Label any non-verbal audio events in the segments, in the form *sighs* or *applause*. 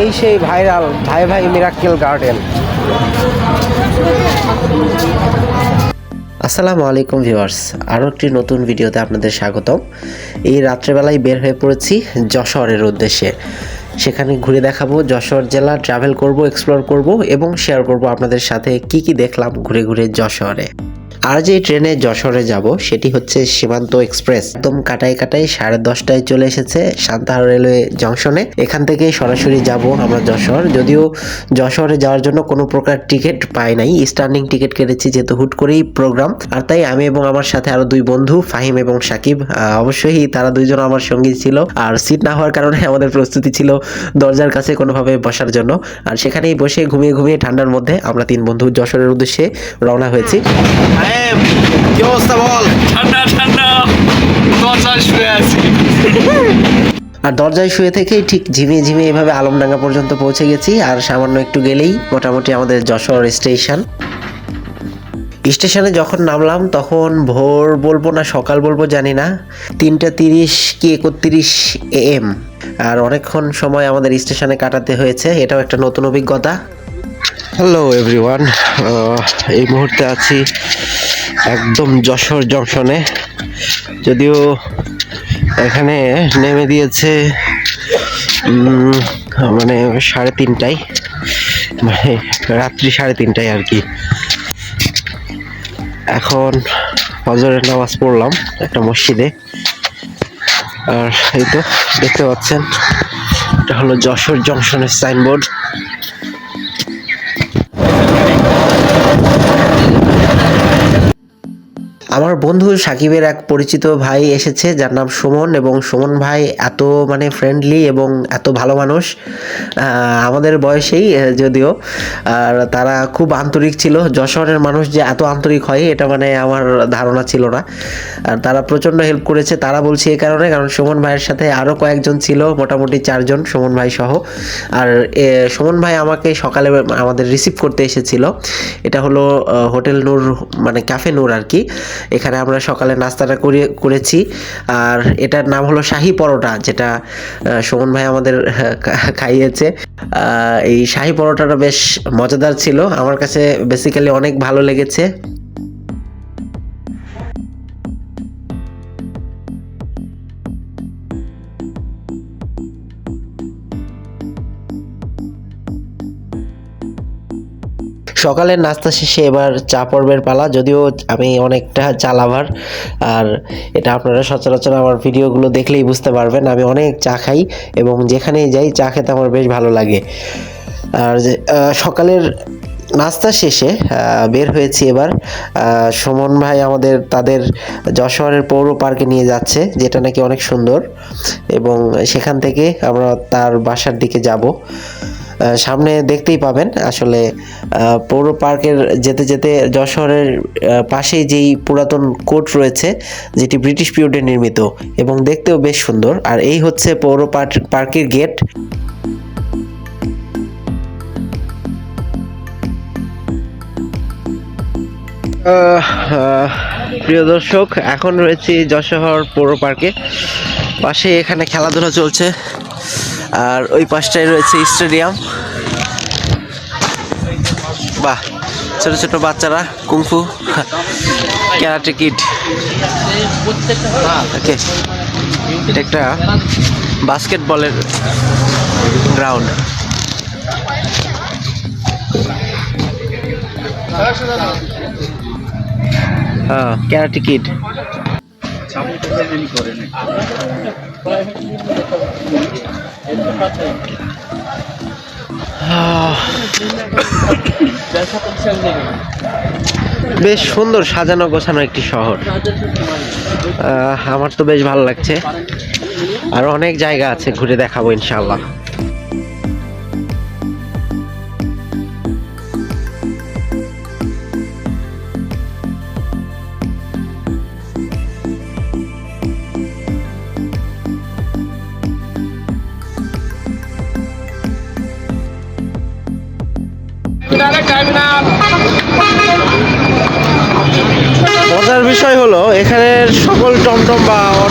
এই সেই ভাইরাল ভাই ভাই মিরাক্কেল গার্ডেন। আসসালামু আলাইকুম ভিউয়ার্স আরও একটি নতুন ভিডিওতে আপনাদের স্বাগতম। এই রাত্রেবেলায় বের হয়ে পড়েছি যশোরের উদ্দেশ্যে। সেখানে ঘুরে দেখাবো যশোর জেলা ট্রাভেল করব এক্সপ্লোর করব এবং শেয়ার করব আপনাদের সাথে কি কি দেখলাম ঘুরে ঘুরে যশোরে। আর যে ট্রেনে যশোরে যাব, সেটি হচ্ছে সীমান্ত এক্সপ্রেস। একদম কাটাই কাটাই সাড়ে দশটায় চলে এসেছে সান্তাহার রেলওয়ে জংশনে। এখান থেকে সরাসরি যাব আমরা যশোর। যদিও যশোরে যাওয়ার জন্য কোনো প্রকার টিকিট পাই নাই। স্ট্যান্ডিং টিকিট কেটেছি যেহেতু হুট করেই প্রোগ্রাম। আর তাই আমি এবং আমার সাথে আরও দুই বন্ধু, ফাহিম এবং সাকিব অবশ্যই তারা দুইজন আমার সঙ্গী ছিল। আর সিট না হওয়ার কারণে আমাদের প্রস্তুতি ছিল দরজার কাছে কোনোভাবে বসার জন্য। আর সেখানেই বসে ঘুমিয়ে ঘুমিয়ে ঠান্ডার মধ্যে আমরা তিন বন্ধু যশোরের উদ্দেশ্যে রওনা হয়েছি। কি অবস্থা বল? ঠান্ডা ঠান্ডা। দরজায় শুয়ে আছি। আর দরজায় শুয়ে থেকেই ঠিক ঝিমিয়ে ঝিমিয়ে এভাবে আলমডাঙ্গা পর্যন্ত পৌঁছে গেছি আর সামান্য একটু গেলেই মোটামুটি আমাদের যশোর স্টেশন। স্টেশনে যখন নামলাম তখন ভোর বলব না সকাল বলব জানি না তিনটা তিরিশ কি একত্রিশ এ এম। আর অনেকক্ষণ সময় আমাদের স্টেশনে কাটাতে হয়েছে এটাও একটা নতুন অভিজ্ঞতা। হ্যালো এভরিওয়ান এই মুহূর্তে আছি একদম যশোর জংশনে। যদিও এখানে নেমে দিয়েছে মানে সাড়ে তিনটায় মানে রাত্রি সাড়ে তিনটায় আর কি। এখন হজরের নামাজ পড়লাম একটা মসজিদে। আর এই তো দেখতে পাচ্ছেন, এটা হলো যশোর জংশনের সাইনবোর্ড। আমার বন্ধু সাকিবের এক পরিচিত ভাই এসেছে যার নাম সুমন এবং সুমন ভাই এত মানে ফ্রেন্ডলি এবং এত ভালো মানুষ আমাদের বয়সেই যদিও। আর তারা খুব আন্তরিক ছিল। যশোরের মানুষ যে এত আন্তরিক হয় এটা মানে আমার ধারণা ছিল না। আর তারা প্রচণ্ড হেল্প করেছে। তারা বলছি এই কারণে কারণ সুমন ভাইয়ের সাথে আরও কয়েকজন ছিল মোটামুটি চারজন সুমন ভাই সহ। আর এ, সুমন ভাই আমাকে সকালে আমাদের রিসিভ করতে এসেছিল। এটা হলো হোটেল নূর মানে ক্যাফে নূর আর কি। এখানে আমরা সকালে নাস্তাটা করে করেছি। আর এটার নাম হলো শাহি পরোটা, যেটা সুমন ভাই আমাদের খাইয়েছে। এই শাহি পরোটাটা বেশ মজাদার ছিল। আমার কাছে বেসিক্যালি অনেক ভালো লেগেছে। সকালের নাস্তা শেষে এবার চা পর্বের পালা, যদিও আমি অনেকটা চা লাভার আর এটা আপনারা সচরাচর আমার ভিডিওগুলো দেখলেই বুঝতে পারবেন, আমি অনেক চা খাই এবং যেখানেই যাই চা খেতে আমার বেশ ভালো লাগে। আর সকালের নাস্তা শেষে বের হয়েছি এবার। সুমন ভাই আমাদের, তাদের যশোরের পৌর পার্কে নিয়ে যাচ্ছে, যেটা নাকি অনেক সুন্দর। এবং সেখান থেকে আমরা তার বাসার দিকে যাব। সামনে দেখতেই পাবেন। আসলে পৌর পার্কের যেতে যেতে যশোরের পাশেই যেই পুরাতন কোর্ট রয়েছে, যেটি ব্রিটিশ পিরিয়ডে নির্মিত, এবং দেখতেও বেশ সুন্দর। আর এই হচ্ছে পৌর পার্ক- পার্কের গেট। প্রিয় দর্শক, এখন রয়েছি যশোহর পৌর পার্কে। পাশে এখানে খেলাধুলা চলছে। আর ওই পাশটায় রয়েছে স্টেডিয়াম। বাহ, ছোট ছোট বাচ্চারা কুংফু ক্যারাটে কিট ওকে এটা একটা বাস্কেটবলের গ্রাউন্ড ক্যারাটে কিট *sighs* বেশ সুন্দর সাজানো গোছানো একটি শহর। আমার তো বেশ ভালো লাগছে। আর অনেক জায়গা আছে ঘুরে দেখাবো ইনশাল্লাহ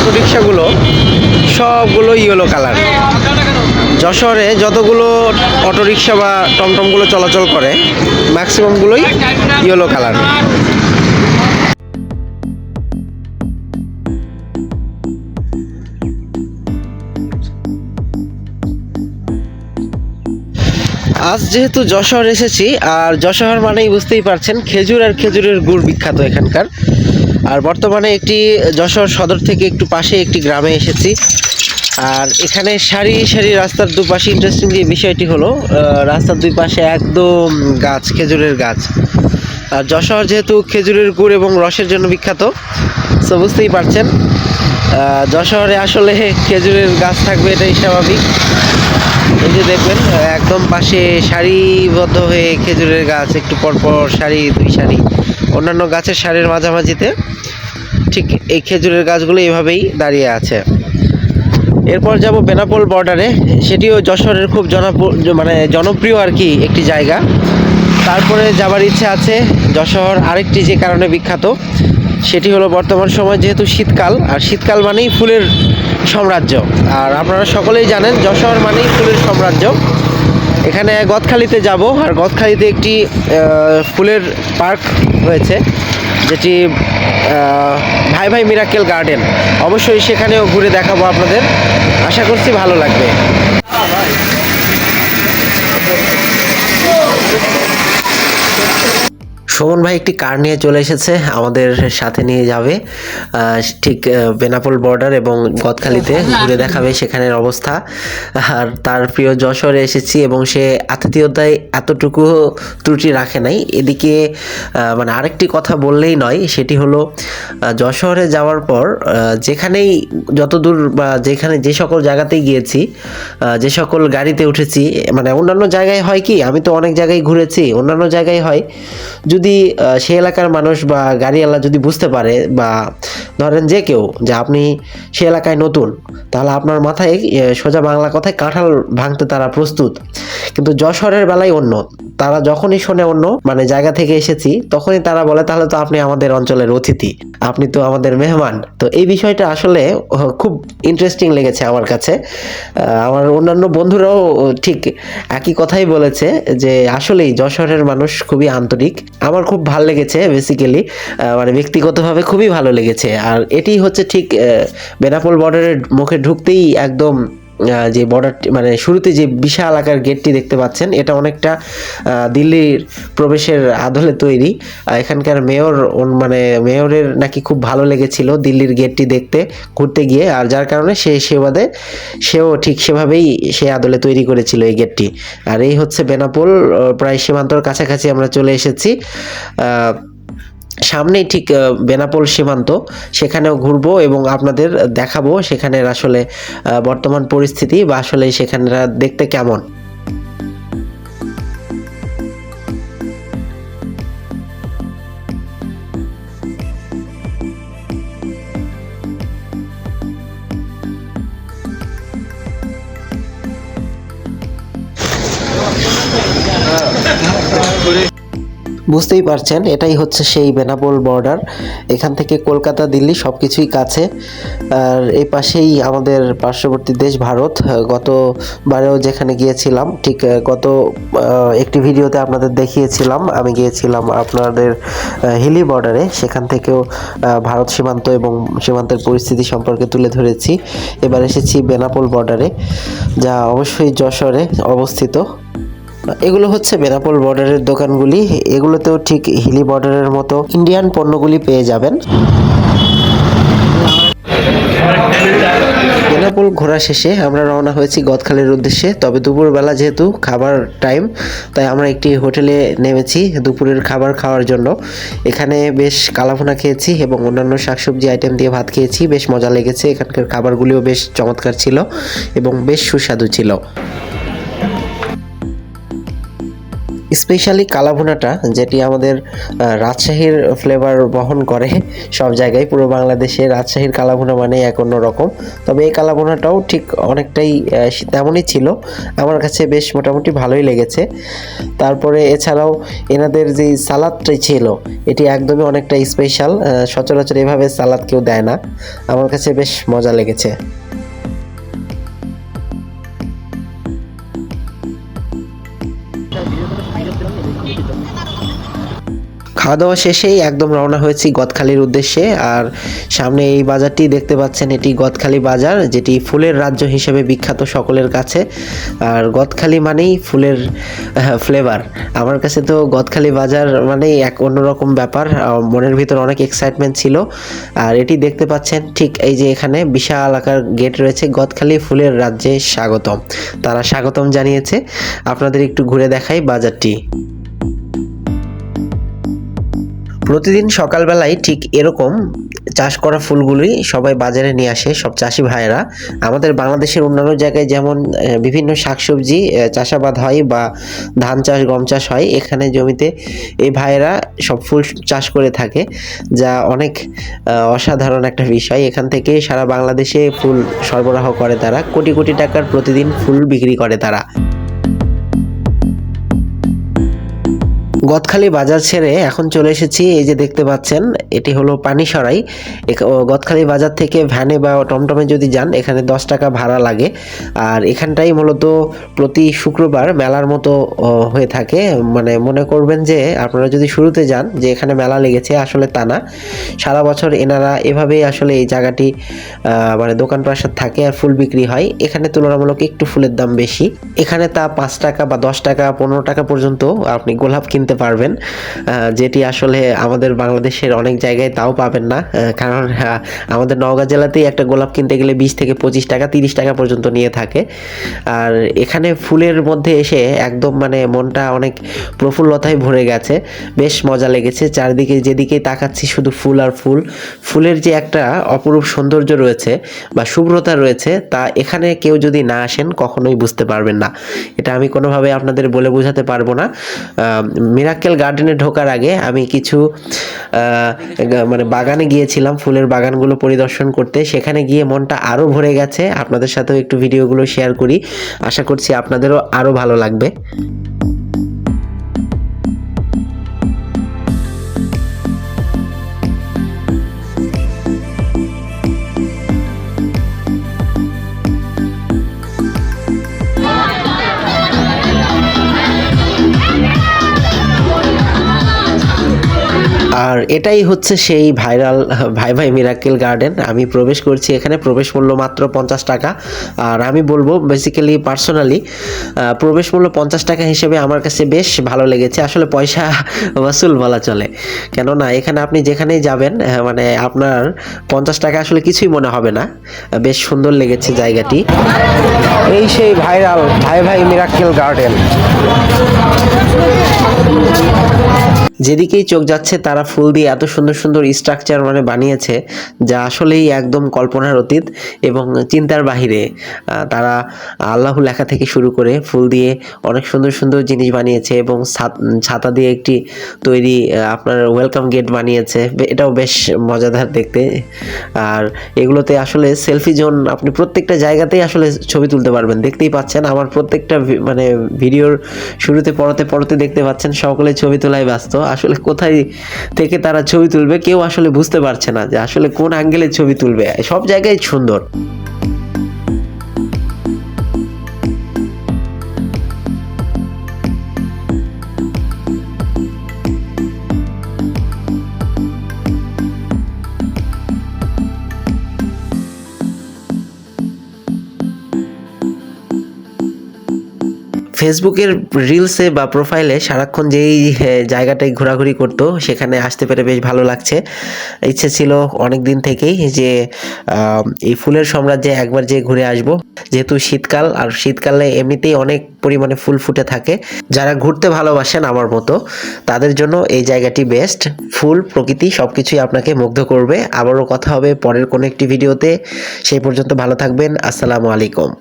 অটো রিক্সাগুলো সবগুলো ইয়েলো কালার যশোরে যতগুলো অটোরিকশা বা টমটমগুলো চলাচল করে ম্যাক্সিমামগুলোই ইয়েলো কালার আজ যেহেতু যশোর এসেছি, আর যশোর মানেই বুঝতেই পারছেন খেজুর আর খেজুরের গুড় বিখ্যাত এখানকার। আর বর্তমানে একটি যশোর সদর থেকে একটু পাশে একটি গ্রামে এসেছি। আর এখানে সারি সারি রাস্তার দুপাশে ইন্টারেস্টিং যে বিষয়টি হলো রাস্তার দুই পাশে একদম গাছ, খেজুরের গাছ। আর যশোর যেহেতু খেজুরের গুড় এবং রসের জন্য বিখ্যাত তো বুঝতেই পারছেন। যশোরে আসলে খেজুরের গাছ থাকবে এটাই স্বাভাবিক। এই যে দেখবেন, একদম পাশে সারিবদ্ধ হয়ে খেজুরের গাছ, একটু পরপর সারি, দুই সারি। অন্যান্য গাছের সারির মাঝামাঝিতে ঠিক এই খেজুরের গাছগুলো এভাবেই দাঁড়িয়ে আছে। এরপর যাব বেনাপোল বর্ডারে সেটিও যশোরের খুব মানে জনপ্রিয় আর কি একটি জায়গা। তারপরে যাবার ইচ্ছে আছে যশোর আরেকটি যে কারণে বিখ্যাত, সেটি হলো বর্তমান সময় যেহেতু শীতকাল, আর শীতকাল মানেই ফুলের সাম্রাজ্য। আর আপনারা সকলেই জানেন যশোর মানেই ফুলের সাম্রাজ্য। এখানে গদখালিতে যাব, আর গদখালিতে একটি ফুলের পার্ক হয়েছে যেটি ভাই ভাই মিরাকেল গার্ডেন। অবশ্যই সেখানেও ঘুরে দেখাবো আপনাদের। আশা করছি ভালো লাগবে। সুমন ভাই একটি কার নিয়ে চলে এসেছে, আমাদের সাথে নিয়ে যাবে। ঠিক বেনাপোল বর্ডার এবং গদখালিতে ঘুরে দেখাবে সেখানের অবস্থা। আর তার প্রিয় যশোরে এসেছি এবং সে আতিথেয়তায় এতটুকু ত্রুটি রাখে নাই। এদিকে মানে আরেকটি কথা বললেই নয়, সেটি হলো যশোরে যাওয়ার পর যেখানেই যতদূর বা যেখানে যে সকল জায়গাতেই গিয়েছি যে সকল গাড়িতে উঠেছি মানে অন্যান্য জায়গায় হয় কি, আমি তো অনেক জায়গায় ঘুরেছি, অন্যান্য জায়গায় হয়, যদি আহ, সে এলাকার মানুষ বা গাড়িওয়ালা যদি বুঝতে পারে বা ধরেন যে কেউ যে আপনি সে এলাকায় নতুন তাহলে আপনার মাথায় সোজা বাংলা কথায় কাঁঠাল ভাঙতে তারা প্রস্তুত। কিন্তু যশোরের বেলায় অন্য তারা যখনই শোনে অন্য মানে জায়গা থেকে এসেছি তখনই তারা বলে তাহলে তো আপনি আমাদের অঞ্চলের অতিথি আপনি তো আমাদের মেহমান। তো এই বিষয়টা আসলে খুব ইন্টারেস্টিং লেগেছে আমার কাছে। আমার অন্যান্য বন্ধুরাও ঠিক একই কথাই বলেছে যে আসলেই যশোরের মানুষ খুবই আন্তরিক। আমার খুব ভালো লেগেছে বেসিক্যালি মানে ব্যক্তিগতভাবে খুবই ভালো লেগেছে। আর এটি হচ্ছে ঠিক বেনাপোল বর্ডারের মুখে ঢুকতেই একদম যে বর্ডারটি মানে শুরুতে যে বিশাল আকার গেটটি দেখতে পাচ্ছেন, এটা অনেকটা দিল্লির প্রবেশের আদলে তৈরি। এখানকার মেয়র মানে মেয়রের নাকি খুব ভালো লেগেছিল দিল্লির গেটটি দেখতে, ঘুরতে গিয়ে। আর যার কারণে সে সেবাদে, সেও ঠিক সেভাবেই সে আদলে তৈরি করেছিল এই গেটটি আর এই হচ্ছে বেনাপোল প্রায় সীমান্তর কাছাকাছি আমরা চলে এসেছি। সামনেই ঠিক বেনাপোল সীমান্ত, সেখানেও ঘুরবো এবং আপনাদের দেখাবো সেখানের আসলে বর্তমান পরিস্থিতি বা আসলে সেখানেরা দেখতে কেমন। বুঝতেই পারছেন, এটাই হচ্ছে সেই বেনাপোল বর্ডার এখান থেকে কলকাতা, দিল্লি সব কিছুই কাছে। আর এই পাশেই আমাদের পার্শ্ববর্তী দেশ ভারত। গতবারেও যেখানে গিয়েছিলাম, ঠিক গত একটি ভিডিওতে আপনাদের দেখিয়েছিলাম। আমি গিয়েছিলাম আপনাদের হিলি বর্ডারে সেখান থেকেও ভারত সীমান্ত এবং সীমান্তের পরিস্থিতি সম্পর্কে তুলে ধরেছি। এবার এসেছি বেনাপোল বর্ডারে যা অবশ্যই যশোরে অবস্থিত। এগুলো হচ্ছে বেনাপোল বর্ডারের দোকানগুলি। এগুলোতেও ঠিক হিলি বর্ডারের মতো ইন্ডিয়ান পণ্যগুলি পেয়ে যাবেন। বেনাপোল ঘোরা শেষে আমরা রওনা হয়েছি গদখালির উদ্দেশ্যে। তবে দুপুরবেলা যেহেতু খাবার টাইম, তাই আমরা একটি হোটেলে নেমেছি দুপুরের খাবার খাওয়ার জন্য। এখানে বেশ কালাভুনা খেয়েছি এবং অন্যান্য শাকসবজি আইটেম দিয়ে ভাত খেয়েছি। বেশ মজা লেগেছে, এখানকার খাবারগুলিও বেশ চমৎকার ছিল এবং বেশ সুস্বাদু ছিল। স্পেশালি কালাভুনাটা, যেটি আমাদের রাজশাহীর ফ্লেভার বহন করে সব জায়গায়, পুরো বাংলাদেশে রাজশাহীর কালাভুনা মানে এক অন্য রকম। তবে এই কালাভুনাটাও ঠিক অনেকটাই তেমনই ছিল। আমার কাছে বেশ মোটামুটি ভালোই লেগেছে। তারপরে এছাড়াও এনাদের যে সালাদটাই ছিল, এটি একদমই অনেকটা স্পেশাল সচরাচর এভাবে সালাদ কেউ দেয় না। আমার কাছে বেশ মজা লেগেছে। খাওয়া দাওয়া শেষেই একদম রওনা হয়েছি গদখালির উদ্দেশ্যে। আর সামনে এই বাজারটি দেখতে পাচ্ছেন, এটি গদখালি বাজার, যেটি ফুলের রাজ্য হিসেবে বিখ্যাত সকলের কাছে। আর গদখালি মানেই ফুলের ফ্লেভার আমার কাছে তো গদখালি বাজার মানেই এক অন্যরকম ব্যাপার। মনের ভিতর অনেক এক্সাইটমেন্ট ছিল। আর এটি দেখতে পাচ্ছেন, ঠিক এই যে এখানে বিশাল আকার গেট রয়েছে, গদখালি ফুলের রাজ্যে স্বাগতম। তারা স্বাগতম জানিয়েছে। আপনাদের একটু ঘুরে দেখাই বাজারটি। প্রতিদিন সকালবেলায় ঠিক এরকম চাষ করা ফুলগুলি সবাই বাজারে নিয়ে আসে, সব চাষি ভাইয়েরা। আমাদের বাংলাদেশের অন্যান্য জায়গায় যেমন বিভিন্ন শাকসবজি চাষাবাদ হয় বা ধান চাষ, গম চাষ হয়, এখানে জমিতে এই ভাইয়েরা সব ফুল চাষ করে থাকে, যা অনেক অসাধারণ একটা বিষয়। এখান থেকে সারা বাংলাদেশে ফুল সরবরাহ করে তারা, কোটি কোটি টাকার প্রতিদিন ফুল বিক্রি করে তারা। গদখালি বাজার ছেড়ে এখন চলে এসেছি। এই যে দেখতে পাচ্ছেন, এটি হলো পানিসরাই। গদখালি বাজার থেকে ভ্যানে বা টমটমে যদি যান, এখানে দশ টাকা ভাড়া লাগে। আর এখানটাই মূলত প্রতি শুক্রবার মেলার মতো হয়ে থাকে। মানে মনে করবেন যে, আপনারা যদি শুরুতে যান, যে এখানে মেলা লেগেছে, আসলে তা না। সারা বছর এনারা এভাবেই আসলে এই জায়গাটি মানে দোকান প্রাসাদ থাকে আর ফুল বিক্রি হয়। এখানে তুলনামূলক একটু ফুলের দাম বেশি। এখানে তা পাঁচ টাকা বা দশ টাকা, পনেরো টাকা পর্যন্ত আপনি গোলাপ কিনতে পারবেন। যেটি আসলে আমাদের বাংলাদেশের অনেক জায়গায় তাও পাবেন না। কারণ আমাদের নওগাঁ জেলাতেই একটা গোলাপ কিনতে গেলে বিশ থেকে পঁচিশ টাকা, তিরিশ টাকা পর্যন্ত নিয়ে থাকে। আর এখানে ফুলের মধ্যে এসে একদম মানে মনটা অনেক প্রফুল্লতায় ভরে গেছে। বেশ মজা লেগেছে। চারদিকে যেদিকে তাকাচ্ছি শুধু ফুল আর ফুল। ফুলের যে একটা অপরূপ সৌন্দর্য রয়েছে বা শুভ্রতা রয়েছে, তা এখানে কেউ যদি না আসেন, কখনোই বুঝতে পারবেন না। এটা আমি কোনোভাবে আপনাদের বলে বোঝাতে পারব না। মিরাক্কেল গার্ডেনে ঢোকার আগে আমি কিছু মানে বাগানে গিয়েছিলাম ফুলের বাগানগুলো পরিদর্শন করতে। সেখানে গিয়ে মনটা আরও ভরে গেছে। আপনাদের সাথেও একটু ভিডিওগুলো শেয়ার করি। আশা করছি আপনাদেরও আরও ভালো লাগবে। এটাই হচ্ছে সেই ভাইরাল, ভাই ভাই মিরাকেল গার্ডেন। আমি প্রবেশ করছি এখানে, প্রবেশ মূল্য মাত্র পঞ্চাশ টাকা। আর আমি বলব বেসিক্যালি পার্সোনালি প্রবেশ মূল্য পঞ্চাশ টাকা হিসেবে আমার কাছে বেশ ভালো লেগেছে। আসলে পয়সা *laughs* ওয়াসুল বলা চলে। কেননা, এখানে আপনি যেখানেই যাবেন মানে আপনার পঞ্চাশ টাকা আসলে কিছুই মনে হবে না। বেশ সুন্দর লেগেছে জায়গাটি। এই সেই ভাইরাল, ভাই ভাই মিরাকেল গার্ডেন। যেদিকেই চোখ যাচ্ছে, তারা ফুল দিয়ে এত সুন্দর সুন্দর স্ট্রাকচার মানে বানিয়েছে, যা আসলেই একদম কল্পনার অতীত এবং চিন্তার বাহিরে। তারা আল্লাহ লেখা থেকে শুরু করে ফুল দিয়ে অনেক সুন্দর সুন্দর জিনিস বানিয়েছে এবং ছাত- দিয়ে একটি তৈরি আপনার ওয়েলকাম গেট বানিয়েছে। এটাও বেশ মজাদার দেখতে। আর এগুলোতে আসলে সেলফি জোন আপনি প্রত্যেকটা জায়গাতেই আসলে ছবি তুলতে পারবেন। দেখতেই পাচ্ছেন, আমার প্রত্যেকটা মানে ভিডিওর শুরুতে, পড়তে পড়তে দেখতে পাচ্ছেন সকলে ছবি তোলায় ব্যস্ত। আসলে কোথায় থেকে তারা ছবি তুলবে, কেউ আসলে বুঝতে পারছে না যে আসলে কোন অ্যাঙ্গেলে ছবি তুলবে। সব জায়গায় সুন্দর। ফেসবুকের রিলসে বা প্রোফাইলে সারাক্ষণ যেই জায়গাটায় ঘোরাঘুরি করতো, সেখানে আসতে পেরে বেশ ভালো লাগছে। ইচ্ছে ছিল অনেক দিন থেকেই যে এই ফুলের সাম্রাজ্যে একবার যে ঘুরে আসব। যেহেতু শীতকাল, আর শীতকালে এমনিতেই অনেক পরিমাণে ফুল ফুটে থাকে। যারা ঘুরতে ভালোবাসেন আমার মতো, তাদের জন্য এই জায়গাটি বেস্ট ফুল, প্রকৃতি সব কিছুই আপনাকে মুগ্ধ করবে। আবারও কথা হবে পরের কোনো একটি ভিডিওতে সেই পর্যন্ত ভালো থাকবেন। আসসালামু আলাইকুম।